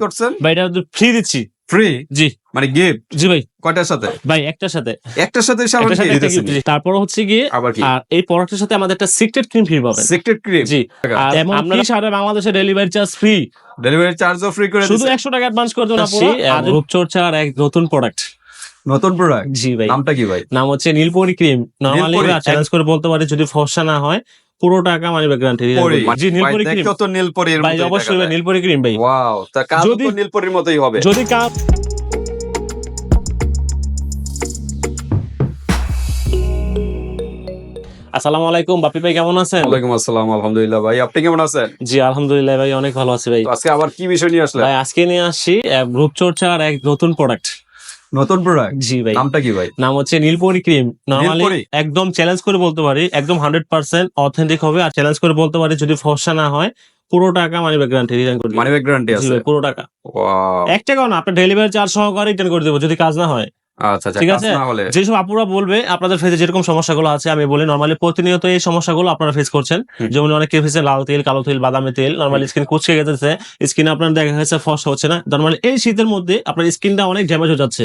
করছেন? ভাই এটা ফ্রি দিচ্ছি। ফ্রি জি। মানে গিফট জি ভাই। কয়টার সাথে? ভাই একটার সাথে। একটার সাথে। তারপর হচ্ছে গিয়ে কি আর এই প্রোডাক্টের সাথে আমাদের একটা সিক্রেট ক্রিম ফ্রি পাবেন। সিক্রেট ক্রিম জি। আর আমরা সারা বাংলাদেশে ডেলিভারি চার্জ ফ্রি ডেলিভারি চার্জও ফ্রি করে শুধু দিচ্ছে একশো টাকা অ্যাডভান্স করে দেন আপুরা আর রূপচর্চার এক নতুন প্রোডাক্ট নতুন প্রোডাক্ট জি ভাই। নামটা কি ভাই? নাম হচ্ছে নীলপরি ক্রিম নরমালি? চ্যালেঞ্জ করে বলতে পারি যদি ফর্সা না হয় পুরো টাকা মানি ব্যাক গ্যারান্টি জি নীলপরি ক্রিম তো নীলপরির ভাই অবশ্যই নীলপরি ক্রিম ভাই। ওয়াও তা কাজ তো নীলপরির মতোই হবে। যদি কাজ আসসালামু আলাইকুম বাপি ভাই কেমন আছেন? ওয়ালাইকুম আসসালাম আলহামদুলিল্লাহ ভাই আপনি কেমন আছেন? জি আলহামদুলিল্লাহ ভাই অনেক ভালো আছি ভাই। আজকে আবার কি বিষয় নিয়ে আসলেন? ভাই আজকে নিয়ে আসছি আহ, রূপচর্চার এক নতুন প্রোডাক্ট নতুন প্রোডাক্ট জি ভাই। নামটা কি ভাই? নাম হচ্ছে নীলপরি ক্রিম নরমালি? একদম চ্যালেঞ্জ করে বলতে পারি একদম হান্ড্রেড পার্সেন্ট অথেন্টিক হবে আর চ্যালেঞ্জ করে বলতে পারি যদি ফর্সা না হয় পুরো টাকা মানি ব্যাক গ্যারান্টি রিটার্ন করে মানি ব্যাক গ্যারান্টি আছে। পুরো টাকা। ওয়াও এক টাকাও না আপনার ডেলিভারি চার্জ সহকারে রিটার্ন করে দেবো যদি কাজ না হয়। আচ্ছা আচ্ছা ঠিক আছে? যেসব আপুরা বলবে আপনাদের ফেসে যেরকম সমস্যাগুলো আছে আমি বলি নর্মালি প্রতিনিয়ত এই সমস্যাগুলো আপনারা ফেস করছেন। যেমন অনেকে ফেসে লাল তেল কালো তেল বাদামি তেল নর্মালি স্কিন কুচকে গেছে স্কিন আপনার দেখা গেছে ফস হচ্ছে না নর্মালি এই শীতের মধ্যে আপনার স্কিনটা অনেক ড্যামেজ হয়ে যাচ্ছে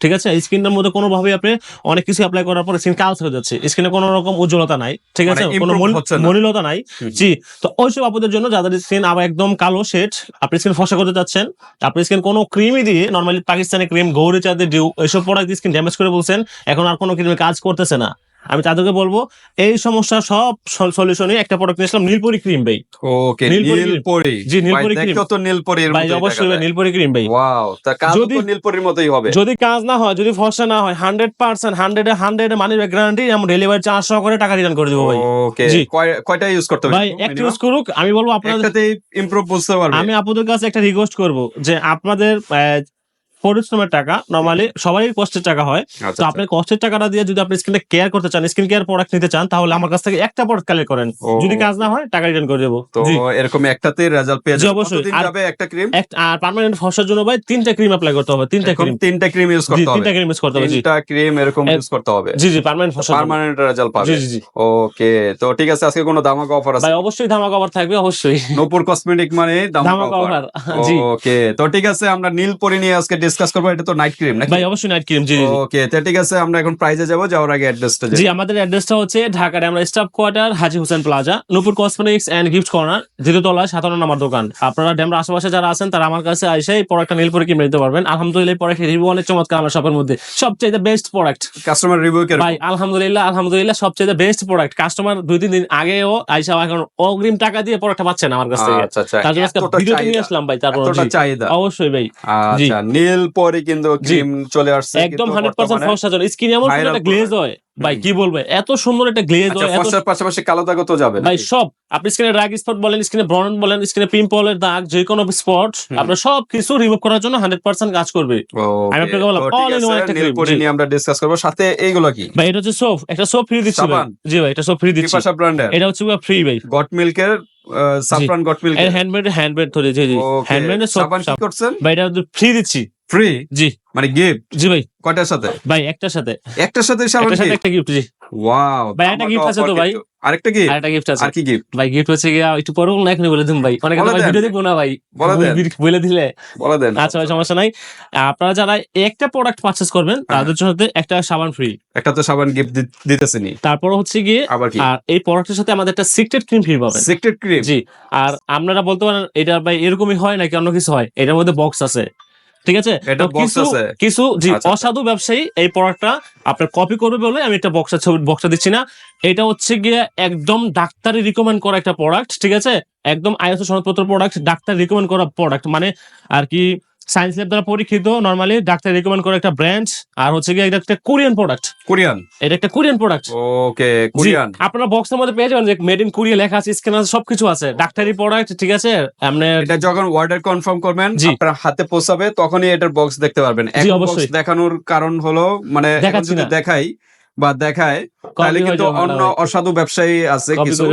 ঠিক আছে? স্ক্রিনটার মধ্যে কোনোভাবে আপনি অনেক কিছু অ্যাপ্লাই করার পর স্ক্রিন কালস হয়ে যাচ্ছে। স্ক্রিনে কোনো রকম উজ্জ্বলতা নাই ঠিক আছে? মানে কোনো improve মলি- হচ্ছে না। মলিনতা নাই। জি তো ওইসব আপনাদের জন্য যাদের স্ক্রিন আবার একদম কালো শেড আপনি স্ক্রিন ফসা করতে চাচ্ছেন আপনি স্ক্রিন কোনো ক্রিমই দিয়ে নর্মালি পাকিস্তানি ক্রিম গৌরী চাঁদের ডিউ এইসব প্রোডাক্ট স্ক্রিন ড্যামেজ করে বলছেন এখন আর কোনো ক্রিমে কাজ করতেছে না। আমি তাদেরকে বলব এই সমস্যা সব সলিউশনে একটা প্রোডাক্ট নিয়েছিলাম নীলপরি ক্রিম ভাই। ওকে নীলপরি জি, নীলপরি। দেখো তো নীলপরির ভাই অবশ্যই। নীলপরি ক্রিম ভাই। ওয়াও তা কাজ যদি- তো নীলপরির মতোই হবে। যদি কাজ না হয় যদি ফসা না হয় hundred percent hundred hundred money back guarantee আমরা ডেলিভারি চার্জ সহ করে টাকা রিটার্ন করে দেবো ভাই। ওকে জি। কয়টা ইউজ করতে হবে? ভাই একটা ইউজ করুক আমি বলব আপনাদের একটাতেই ইমপ্রুভ বুঝতে পারবে। আমি আপনাদের কাছে একটা রিকোয়েস্ট করব যে আপনাদের পরিশ্রমের টাকা। নর্মালি সবারই কষ্টের টাকা হয়। আচ্ছা তো আপনি কষ্টের টাকাটা দিয়ে যদি আপনি স্কিনটা কেয়ার করতে চান স্কিন কেয়ার প্রোডাক্ট নিতে চান তাহলে আমার কাছ থেকে একটা প্রোডাক্ট কালেক্ট করেন। যদি কাজ না হয় টাকা রিটার্ন করে দেবো। তো এরকম একটাতে রেজাল্ট পেয়ে যাবে অবশ্যই। যাবে একটা ক্রিম আর পার্মানেন্ট ফসার জন্য ভাই তিনটা ক্রিম অ্যাপ্লাই করতে হবে তিনটা ক্রিম তিনটা ক্রিম ইউজ করতে হবে। তিনটা ক্রিম ইউজ করতে হবে তিনটা ক্রিম এরকম ইউজ করতে হবে। জি জি পার্মানেন্ট ফসার। পার্মানেন্ট রেজাল্ট পাবে। জি জি ওকে তো ঠিক আছে আজকে কোনো দামাকা অফার আছে? ভাই অবশ্যই ধামাকা অফার থাকবে অবশ্যই। নূপুর কসমেটিক মানে ধামাকা অফার জি। ওকে তো ঠিক আছে আমরা নীল পরি নিয়ে আজকে ডিসকাস করব এটা তো নাইট ক্রিম নাকি? ভাই অবশ্যই নাইট ক্রিম জি ওকে তো ঠিক আছে আমরা এখন প্রাইজে যাব যাওয়ার আগে অ্যাড্রেসটা জি আমাদের অ্যাড্রেসটা হচ্ছে ঢাকার আমরা staff quarter Haji Hossain plaza Nupur cosmetics and gift corner দ্বিতীয়তলা সাতান্ন নম্বর দোকান। আপনারা ড্যামরা আশেপাশে যারা আছেন তারা আমার কাছে এসে এই প্রোডাক্টটা নীল করে কিনে নিতে পারবেন। আলহামদুলিল্লাহ প্রোডাক্টের রিভিউ অনেক চমৎকার আমার শপের মধ্যে। সবচেয়ে বেস্ট প্রোডাক্ট কাস্টমার রিভিউ ভাই আলহামদুলিল্লাহ আলহামদুলিল্লাহ সবচেয়ে বেস্ট প্রোডাক্ট কাস্টমার দুই তিন দিন আগেও আইসা এখন অগ্রিম টাকা দিয়ে প্রোডাক্টটা পাচ্ছেন আমার কাছ থেকে। আচ্ছা আচ্ছা তার জন্য আজকে ভিডিওতে নিয়ে আসলাম ভাই তারপর অবশ্যই ভাই। আচ্ছা নীল পরে কিন্তু ক্রিম চলে আসছে একদম কিন্তু হান্ড্রেড পার্সেন্ট বর্তমানে- ফর্সা জন স্কিন এমন একটা গ্লেজ হয়। ভাই কি বলবে? এত সুন্দর একটা গ্লেজ আচ্ছা হয় ফর্সার পাশাপাশি কালো দাগও তো যাবে ভাই সব। আপনি স্কিনে ড্রাগ স্পট বলেন স্কিনে ব্রন বলেন স্কিনে পিম্পলের দাগ যে কোনো স্পট আপনার সব কিছু রিমুভ করার জন্য হান্ড্রেড পার্সেন্ট কাজ করবে। আমি আপনাকে বললাম, in one আছে, একটা cream, পরি। নিয়ে আমরা ডিসকাস করব। সাথে এইগুলো কি? ভাই এটা হচ্ছে সোপ একটা সোপ ফ্রি দিচ্ছি ভাই। জি ভাই এটা সোপ ফ্রি দিচ্ছি। এটা হচ্ছে ফ্রি ভাই। Goat মিল্কের saffron goat milk handmade handmade ধরে জি জি। হ্যান্ডমেড সোপ করছেন? ভাই এটা ফ্রি দিচ্ছি। ফ্রি জি। মানে গিফট জি ভাই। কয়টার সাথে? ভাই একটার সাথে। একটার সাথে সাবান সাথে একটা গিফট জি। ওয়াও ভাই, একটা gift আছে তো ভাই। আরেকটা কি আরেকটা গিফট আছে। আর কি গিফট ভাই গিফট হচ্ছে গিয়া একটু পরে না এখনই বলে দিন ভাই। অনেক দেন। ভিডিও দেখব না ভাই। বলে দেন। বলে- দিলে। বলে দেন। আচ্ছা ভাই সমস্যা নাই। আপনারা যারা একটা প্রোডাক্ট পারচেস করবেন হ্যাঁ। তাদের জন্য একটা সাবান ফ্রি একটা তো সাবান গিফট দিতেছেনি তারপর হচ্ছে গিয়ে আবার কি? আর এই প্রোডাক্টের সাথে আমাদের একটা সিক্রেট ক্রিম ফ্রি পাবেন। সিক্রেট ক্রিম জি আর আপনারা বলতে পারেন এটা ভাই এরকমই হয় নাকি অন্য কিছু হয়? এটার মধ্যে বক্স আছে। ঠিক আছে? এটা কিছু কিছু জি আচ্ছা। অসাধু ব্যবসায়ী এই প্রোডাক্টটা আপনার কপি করবে বলে আমি একটা বক্সের ছবি বক্সা দিচ্ছি না। এটা হচ্ছে গিয়ে একদম ডাক্তারি রিকমেন্ড করা একটা প্রোডাক্ট ঠিক আছে? একদম আইএসও সনদপত্র প্রোডাক্ট ডাক্তার রিকমেন্ড করা প্রোডাক্ট মানে আর কি সায়েন্স ল্যাব দ্বারা পরীক্ষিত নর্মালি ডাক্তার রেকমেন্ড করে একটা ব্র্যান্ড আর হচ্ছে গিয়ে এটা একটা কোরিয়ান প্রোডাক্ট কোরিয়ান এটা একটা কোরিয়ান প্রোডাক্ট ওকে কোরিয়ান আপনারা বক্সের মধ্যে পেয়ে যাবেন যে মেড ইন কোরিয়া লেখা আছে স্ক্যান আছে সবকিছু আছে। ডাক্তারি প্রোডাক্ট ঠিক আছে? আপনার এটা যখন অর্ডার কনফার্ম করবেন আপনার হাতে পৌঁছাবে তখনই এটার বক্স দেখতে পারবেন। এখন বক্স। দেখানোর কারণ হলো মানে এখন যদি দেখাই বা দেখায় তাহলে কিন্তু অন্য অসাধু ব্যবসায়ী আছে কিছু।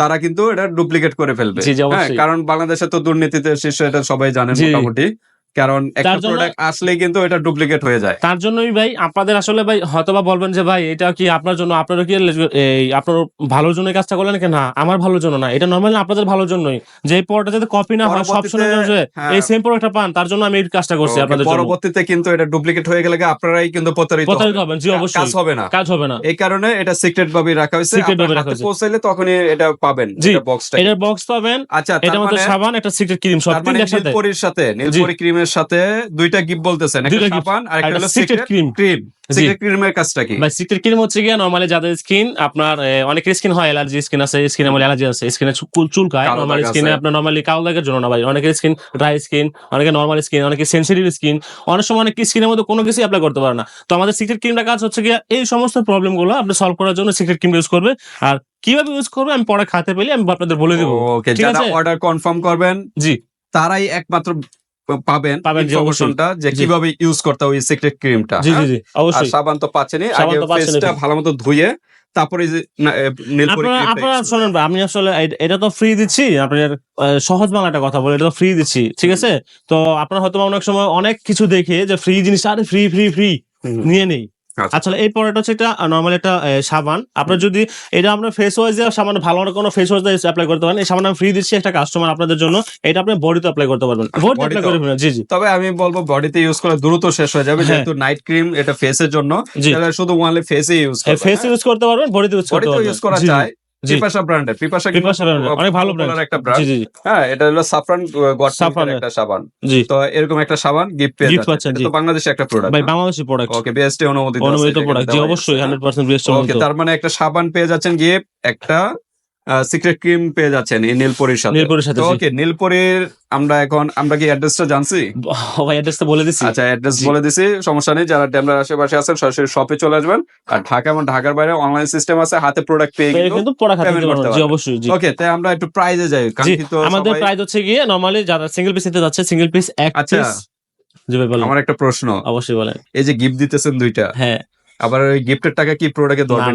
তারা কিন্তু এটা ডুপ্লিকেট করে ফেলবে। হ্যাঁ কারণ বাংলাদেশে তো দুর্নীতিতে শীর্ষ এটা সবাই জানেন মোটামুটি। কারণ একটা প্রোডাক্ট আসলে কিন্তু এটা ডুপ্লিকেট হয়ে যায়। তার জন্যই ভাই আপনাদের আসলে ভাই হয়তোবা বলবেন যে ভাই এটা কি আপনার জন্য আপনারা কি এই আপনার ভালোর জন্য কাজটা করলেন কি না আমার ভালোর জন্য না। এটা নর্মালি আপনাদের ভালোর জন্যই। যে পরটা যাতে কপি না হয় সব যে হ্যাঁ। এই সেম প্রোডাক্টটা পান তার জন্য আমি এই কাজটা করছি আপনাদের জন্য। পরবর্তীতে কিন্তু এটা ডুপ্লিকেট হয়ে গেলে আপনারাই কিন্তু প্রতারিত প্রতারিত হবেন। জি কাজ হবে না। কাজ হবে না। এই কারণে এটা সিক্রেট ভাবে রাখা হয়েছে। Secret ভাবে রাখা হয়েছে। পৌঁছাইলে তখনই এটা পাবেন জি, বক্সটা এটার বক্স পাবেন। আচ্ছা এটার মধ্যে মানে সাবান একটা সিক্রেট ক্রিম সব মানে তিনটার সাথে নীলপরির সাথে নীলপরি ক্রিমের সাথে দুইটা গিফট বলতেছেন একটা সাবান আর একটা হলো সিক্রেট ক্রিম ক্রিম সিক্রেট ক্রিমের কাজটা কি? ভাই সিক্রেট ক্রিম হচ্ছে গিয়ে নরমালি যাদের স্কিন আপনার অনেক স্কিন হয় অ্যালার্জি স্কিন আছে স্কিনে আমার অ্যালার্জি আছে স্কিনে চুলকায় কালো নরমালি স্কিনে আপনার নরমালি কালো দাগের জন্য না ভাই। অনেকের স্কিন ড্রাই স্কিন অনেকে নরমাল স্কিন অনেকে সেন্সিটিভ স্কিন অনেক সময় অনেক স্কিনের মধ্যে কোনো কিছু অ্যাপ্লাই করতে পারে না। তো আমাদের সিক্রেট ক্রিমটা কাজ হচ্ছে গিয়ে এই সমস্ত প্রবলেমগুলো আপনি সলভ করার জন্য সিক্রেট ক্রিম ইউজ করবে। আর কীভাবে ইউজ করবে আমি পরে খাতে পেলে আমি আপনাদের বলে দেবো। ওকে ঠিক আছে? অর্ডার কনফার্ম করবেন জি। তারাই একমাত্র পাবেন পাবেন, ইনফরমেশনটা যে কীভাবে ইউজ করতে হবে সিক্রেট ক্রিমটা জি জি আর অবশ্যই। সাবান তো পাচ্ছেনই। আগে ফেসটা ভালো মতো ধুয়ে তারপরে এই যে না- এ, আপনারা শোনেন ভাই, আমি আসলে এটা তো ফ্রি দিচ্ছি আপনার আহ, সহজ বাংলাটা একটা কথা বলে এটা তো ফ্রি দিচ্ছি ঠিক আছে? তো আপনারা হয়তো অনেক সময় অনেক কিছু দেখে যে ফ্রি জিনিস আরে ফ্রি ফ্রি ফ্রি নিয়ে নেই। আচ্ছা। এই প্রোডাক্ট হচ্ছে একটা নর্মাল একটা সাবান। আপনার যদি এটা আমরা ফেস ওয়াশ দিয়ে সামান্য ভালো কোনো ফেস ওয়াশ দিয়ে অ্যাপ্লাই করতে পারেন। এই সাবান আমি ফ্রি দিচ্ছি একটা কাস্টমার আপনাদের জন্য। এটা আপনি বডিতে অ্যাপ্লাই করতে পারবেন। বডিতে অ্যাপ্লাই করবেন জি জি। তবে আমি বলব বডিতে ইউজ করলে দ্রুত শেষ হয়ে যাবে হ্যাঁ। যেহেতু নাইট ক্রিম এটা ফেসের জন্য। তাহলে শুধু ওয়ানলি ফেসে ইউজ করতে ফেসে ইউজ করতে পারবেন বডিতে ইউজ করতে পারবেন। ইউজ করা যায়। পিপাসা ব্র্যান্ডের পিপাসা পিপাসা brand অনেক ভালো ব্র্যান্ড একটা ব্র্যান্ড জি জি, হ্যাঁ এটা হলো সাফরান একটা সাবান। জি। তো এরকম একটা সাবান গিফট পেয়ে Gift পাচ্ছেন, তো বাংলাদেশে একটা প্রোডাক্ট ভাই বাংলাদেশি প্রোডাক্ট ওকে বিএসটি অনুমোদিত অনুমোদিত প্রোডাক্ট জি অবশ্যই? ওকে তার মানে একটা সাবান পেয়ে যাচ্ছেন গিফট একটা সিক্রেট ক্রিম পেয়ে যাচ্ছেন এই নীলপরির সাথে। নীলপরির সাথে, ওকে নীলপরির আমরা এখন আমরা কি অ্যাড্রেসটা জানছি? ভাই অ্যাড্রেসটা বলে দিচ্ছি আচ্ছা অ্যাড্রেস বলে দিছি সমস্যা নেই যারা ডেমরার আশেপাশে আছেন সরাসরি শপে চলে আসবেন। আর ঢাকা এবং ঢাকার বাইরে অনলাইন সিস্টেম আছে হাতে প্রোডাক্ট পেয়ে কিন্তু দিতে করতে জি অবশ্যই জি। ওকে তাই আমরা একটু প্রাইজে যাই কাঙ্ক্ষিত আমাদের প্রাইস হচ্ছে গিয়ে নরমালি যারা সিঙ্গেল পিস নিতে যাচ্ছে সিঙ্গেল পিস এক আচ্ছা। পিস জি ভাই বলেন। আমার একটা প্রশ্ন। অবশ্যই বলেন। এই যে গিফট দিতেছেন দুইটা। হ্যাঁ। আবার ওই গিফটের টাকা কি প্রোডাক্টে ধরবেন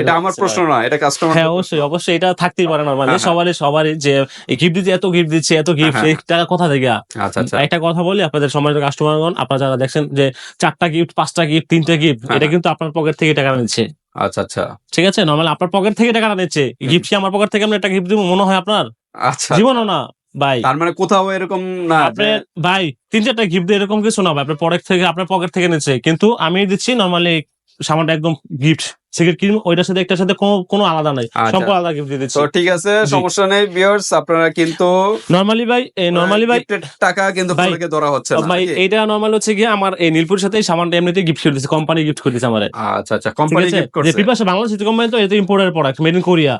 এটা আমার প্রশ্ন না এটা কাস্টমার হ্যাঁ অবশ্যই অবশ্যই এটা থাকতেই পারে নরমালি হ্যাঁ, হ্যাঁ। সবারই সবারই যে গিফট দিচ্ছে এত গিফট দিচ্ছে এত গিফট হ্যাঁ, এই টাকা কোথা থেকে? আচ্ছা আচ্ছা। একটা কথা বলি আপনাদের সম্মানিত কাস্টমারগণ আপনারা যারা দেখছেন যে চারটা গিফট পাঁচটা গিফট তিনটা গিফট এটা। কিন্তু আপনার পকেট থেকে টাকা নিচ্ছে। আচ্ছা আচ্ছা। ঠিক আছে? নর্মাল আপনার পকেট থেকে টাকাটা নিচ্ছে। গিফট কি আমার পকেট থেকে আমি একটা গিফট দিব মনে হয় আপনার? আচ্ছা। জীবনও না। ভাই। তার মানে কোথাও এরকম না আপনার ভাই তিন চারটা গিফট এরকম কিছু না ভাই আপনার পকেট থেকে আপনার পকেট থেকে নিচ্ছে। কিন্তু আমি দিচ্ছি নর্মালি সামান্য একদম গিফট সিগারেট ক্রিম ওইটার সাথে একটার সাথে কোনো কোনো আলাদা নাই। আচ্ছা। সম্পূর্ণ আলাদা গিফট দিয়ে দিচ্ছি। তো ঠিক আছে সমস্যা নেই ভিউয়ার্স আপনারা কিন্তু নর্মালি ভাই নর্মালি ভাই টাকা কিন্তু ধরা হচ্ছে না ভাই? এইটা নর্মাল হচ্ছে গিয়ে আমার এই নীলপুর সাথে সামানটা এমনিতে গিফট করে দিচ্ছে কোম্পানি গিফট করে দিচ্ছে আমার। আচ্ছা আচ্ছা কোম্পানি গিফট যে করছে। পিপাসা বাংলাদেশ কোম্পানি তো এটা ইম্পোর্টের প্রোডাক্ট মেড ইন কোরিয়া।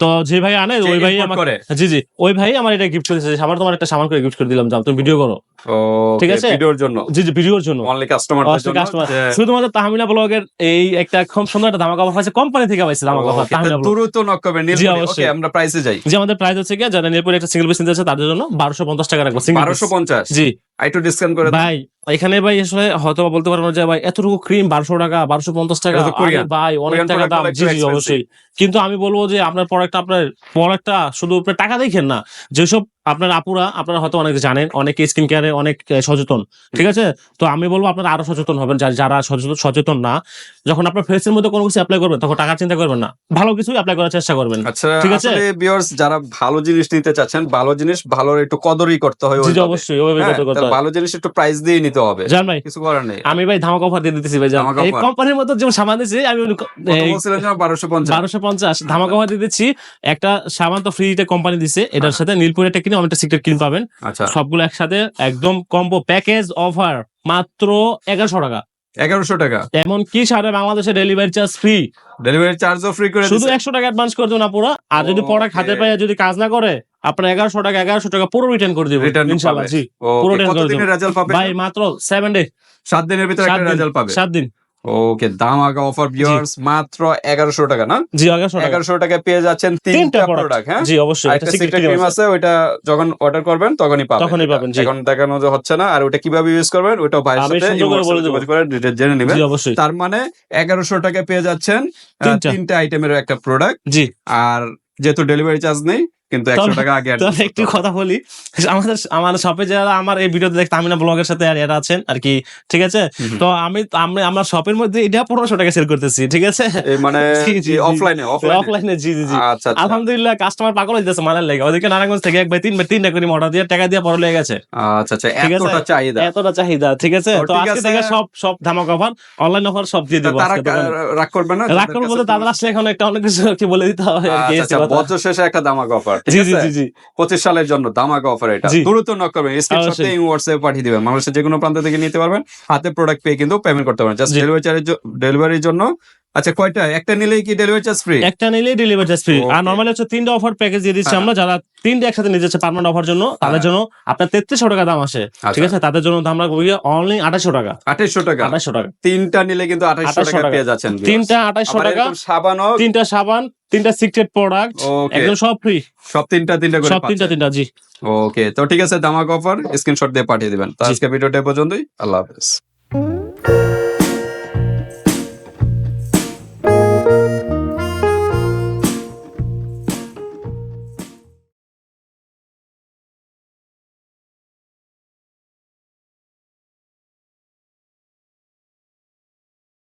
তো যে ভাই আনে ওই ভাই আমার জি জি। ওই ভাই আমার এটা গিফট করে দিচ্ছে আমার তোমার একটা সামান করে গিফট করে দিলাম যাও তুমি ভিডিও করো। ঠিক আছে? ভিডিওর জন্য। জি জি ভিডিওর জন্য। অনলি কাস্টমারদের কাস্টমার যে- শুধুমাত্র তাহমিনা ব্লগের এই একটা খুব সুন্দর একটা ধামাকা অফার আছে। কোম্পানি থেকে পাইছে ধামাকা অফার তাহমিনা ব্লগ দ্রুত নক করবেন জি, অবশ্যই। ওকে আমরা প্রাইসে যাই। আমাদের প্রাইস হচ্ছে কি যারা নিরপুরে একটা সিঙ্গেল পিস নিতে আছে তাদের জন্য বারোশো পঞ্চাশ টাকা রাখব সিঙ্গেল বারোশো পঞ্চাশ? জি। একটু ডিসকাউন্ট করে ভাই এখানে ভাই আসলে হয়তো বলতে পারব যে ভাই এতটুকু ক্রিম বারোশো টাকা বারোশো পঞ্চাশ টাকা ভাই অনেক টাকা দাম। জি জি অবশ্যই। কিন্তু আমি বলব যে আপনার প্রোডাক্ট আপনার প্রোডাক্টটা শুধু টাকা দেখেন না। যেসব আপনার আপুরা আপনারা হয়তো অনেক জানেন অনেক স্কিন কেয়ারে অনেক সচেতন। ঠিক আছে? তো আমি বলব আপনারা আরও সচেতন হবেন। যারা সচেতন সচেতন না যখন আপনার ফেসের মধ্যে কোনো কিছু অ্যাপ্লাই করবেন তখন টাকা চিন্তা করবেন না। ভালো কিছু অ্যাপ্লাই করার চেষ্টা করবেন। আচ্ছা ঠিক আছে? ভিউয়ার্স যারা ভালো জিনিস নিতে চাচ্ছেন ভালো জিনিস ভালো একটু কদরই করতে হয়। অবশ্যই হয়। ভালো জিনিস একটু প্রাইস দিয়ে নিতে হবে। জান ভাই কিছু করার নেই। আমি ভাই ধামাক অফার দিয়ে দিতেছি ভাই জান। এই কোম্পানির মতো যেমন সামান দিছি আমি বারোশো পঞ্চাশ। বারোশো পঞ্চাশ। ধামাক অফার দিয়ে দিচ্ছি। একটা সামান তো ফ্রিতে কোম্পানি দিছে এটার সাথে নীলপুর একটা কিনে একটা সিক্রেট কিন পাবেন। আচ্ছা। সবগুলো একসাথে একদম কম্পো প্যাকেজ অফার মাত্র এগারোশো টাকা। এগারোশো টাকা। এমন কি সারা বাংলাদেশে ডেলিভারি চার্জ ফ্রি ডেলিভারি চার্জও ফ্রি করে শুধু দিচ্ছে একশো টাকা অ্যাডভান্স করে দেবো না পুরো। আর যদি. প্রোডাক্ট হাতে পায় যদি কাজ না করে আপনার এগারোশো টাকা এগারোশো টাকা পুরো রিটার্ন করে দিব ইনশাল্লাহ। জি পুরো রিটার্ন করে দেবো। ভাই মাত্র সেভেন ডে সাত দিনের ভিতরে একটা রেজাল্ট পাবে। সাত দিন। ওকে দাম আগা অফার ভিউয়ার্স মাত্র এগারোশো টাকা না? জি এগারোশো টাকা। এগারোশো টাকা পেয়ে যাচ্ছেন তিনটা প্রোডাক্ট হ্যাঁ? জি অবশ্যই একটা সিক্রেট ক্রিম আছে। ওইটা যখন অর্ডার করবেন তখনই পাবেন। তখনই পাবেন, জি। এখন দেখানো যে হচ্ছে না আর ওটা কীভাবে ইউজ করবেন ওটাও ভাইয়ের আমি সাথে সুন্দর করে ডিটেইলস জেনে নেবেন। জি অবশ্যই। তার মানে এগারোশো টাকা পেয়ে যাচ্ছেন। তিনটা। আইটেমের একটা প্রোডাক্ট জি। আর যেহেতু ডেলিভারি চার্জ নেই কিন্তু একশো টাকা আগে একটু কথা বলি। আমাদের আমার শপে যারা আমার এই ভিডিওতে দেখতে আমিনা ব্লগের সাথে আর এরা আছেন আর কি ঠিক আছে? তো আমি আমি আমার শপের মধ্যে এটা পনেরোশো টাকা সেল করতেছি ঠিক আছে? মানে। অফলাইনে অফলাইনে জি। জি জি আচ্ছা আচ্ছা। আলহামদুলিল্লাহ কাস্টমার পাগল হইতেছে মানার লেগে। ওদিকে নারায়ণগঞ্জ থেকে একবার তিন তিনটা করে অর্ডার দিয়ে টাকা দিয়ে পরে লেগে গেছে। আচ্ছা আচ্ছা ঠিক আছে? এতটা চাহিদা। এতটা চাহিদা ঠিক আছে? তো আজকে থেকে সব সব ধামাক অফার অনলাইন অফার সব দিয়ে দেবো। রাগ করবে না? রাগ করব বলতে তাদের আসলে এখন একটা অনেক কিছু কি বলে দিতে হবে আচ্ছা আচ্ছা। বছর শেষে একটা অফার জি জি জি জি। পঁচিশ সালের জন্য দামাক অফার এটা। দ্রুত নক করবেন স্ক্রিনশটে। হোয়াটসঅ্যাপে পাঠিয়ে দেবেন। মানুষের যে কোনো প্রান্ত থেকে নিতে পারবেন। হাতে প্রোডাক্ট পেয়ে কিন্তু পেমেন্ট করতে পারবেন। জাস্ট ডেলিভারি চার্জ ডেলিভারির জন্য আচ্ছা কয়টা? একটা নিলেই কি ডেলিভারি চার্জ ফ্রি একটা নিলে ডেলিভারি চার্জ ফ্রি আর. নর্মালি হচ্ছে তিনটা অফার প্যাকেজ দিয়ে দিচ্ছি হ্যাঁ। আমরা যারা তিনটা একসাথে নিতে যাচ্ছে পারমানেন্ট অফার জন্য তাদের হ্যাঁ। জন্য আপনার তেত্রিশশো টাকা দাম আসে ঠিক আচ্ছা আছে? তাদের জন্য আমরা অনলি আঠাশশো টাকা। আঠাইশশো টাকা। আঠাশশো টাকা। তিনটা নিলে কিন্তু 2800 টাকা। পেয়ে যাচ্ছেন তিনটা আঠাশশো টাকা সাবানও তিনটা সাবান তিনটা সিক্রেট প্রোডাক্ট একদম সব ফ্রি সব তিনটা তিনটা করে সব তিনটা তিনটা জি। ওকে তো ঠিক আছে দামাক অফার স্ক্রিনশট দিয়ে পাঠিয়ে দিবেন। তো আজকে ভিডিওটা পর্যন্তই। আল্লাহ হাফেজ।